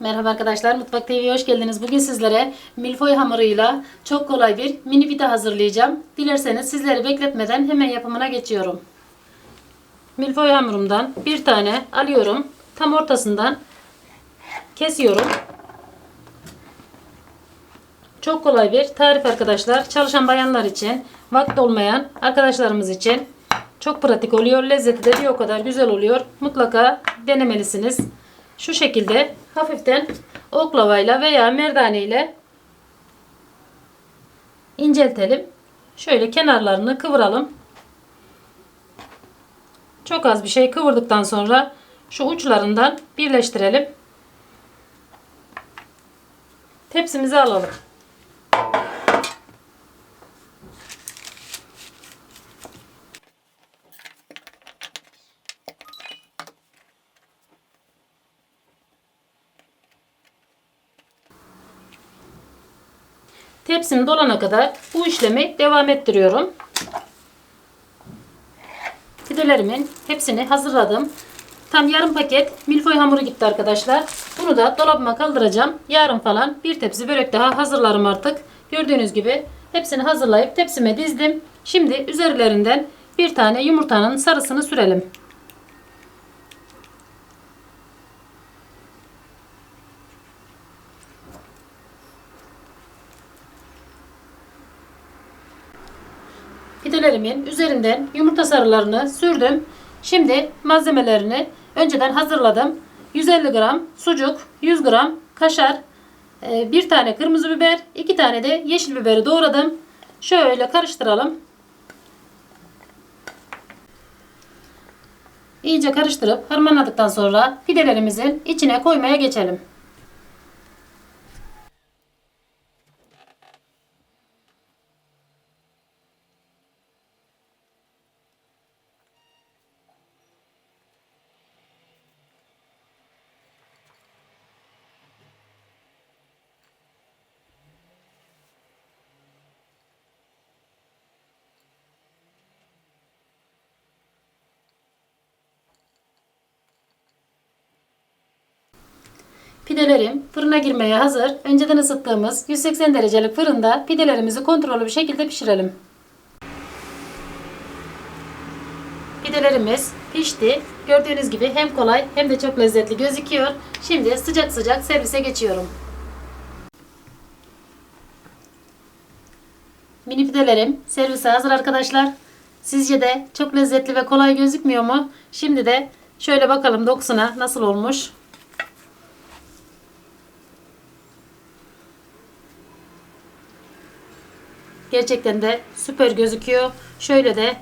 Merhaba arkadaşlar, Mutfak TV'ye hoş geldiniz. Bugün sizlere milföy hamuruyla çok kolay bir mini pide hazırlayacağım. Dilerseniz sizleri bekletmeden hemen yapımına geçiyorum. Milföy hamurumdan bir tane alıyorum. Tam ortasından kesiyorum. Çok kolay bir tarif arkadaşlar. Çalışan bayanlar için, vakit olmayan arkadaşlarımız için çok pratik oluyor. Lezzeti de bir o kadar güzel oluyor. Mutlaka denemelisiniz. Şu şekilde hafiften oklavayla veya merdane ile inceltelim. Şöyle kenarlarını kıvıralım. Çok az bir şey kıvırdıktan sonra şu uçlarından birleştirelim. Tepsimize alalım. Tepsim dolana kadar bu işlemi devam ettiriyorum. Pidelerimin hepsini hazırladım. Tam yarım paket milföy hamuru gitti arkadaşlar. Bunu da dolabıma kaldıracağım. Yarın falan bir tepsi börek daha hazırlarım artık. Gördüğünüz gibi hepsini hazırlayıp tepsime dizdim. Şimdi üzerlerinden bir tane yumurtanın sarısını sürelim. Pidelerimin üzerinden yumurta sarılarını sürdüm. Şimdi malzemelerini önceden hazırladım. 150 gram sucuk, 100 gram kaşar, e, bir tane kırmızı biber, iki tane de yeşil biberi doğradım. Şöyle karıştıralım. İyice karıştırıp harmanladıktan sonra pidelerimizin içine koymaya geçelim. Pidelerim fırına girmeye hazır. Önceden ısıttığımız 180 derecelik fırında pidelerimizi kontrollü bir şekilde pişirelim. Pidelerimiz pişti. Gördüğünüz gibi hem kolay hem de çok lezzetli gözüküyor. Şimdi sıcak sıcak servise geçiyorum. Mini pidelerim servise hazır arkadaşlar. Sizce de çok lezzetli ve kolay gözükmüyor mu? Şimdi de şöyle bakalım dokusuna nasıl olmuş. Gerçekten de süper gözüküyor. Şöyle de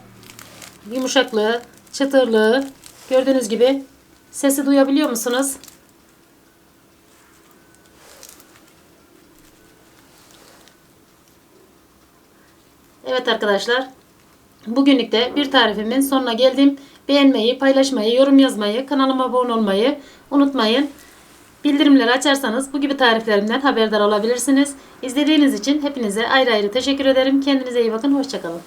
yumuşaklığı, çıtırlığı gördüğünüz gibi sesi duyabiliyor musunuz? Evet arkadaşlar. Bugünlük de bir tarifimin sonuna geldim. Beğenmeyi, paylaşmayı, yorum yazmayı, kanalıma abone olmayı unutmayın. Bildirimleri açarsanız bu gibi tariflerimden haberdar olabilirsiniz. İzlediğiniz için hepinize ayrı ayrı teşekkür ederim. Kendinize iyi bakın. Hoşçakalın.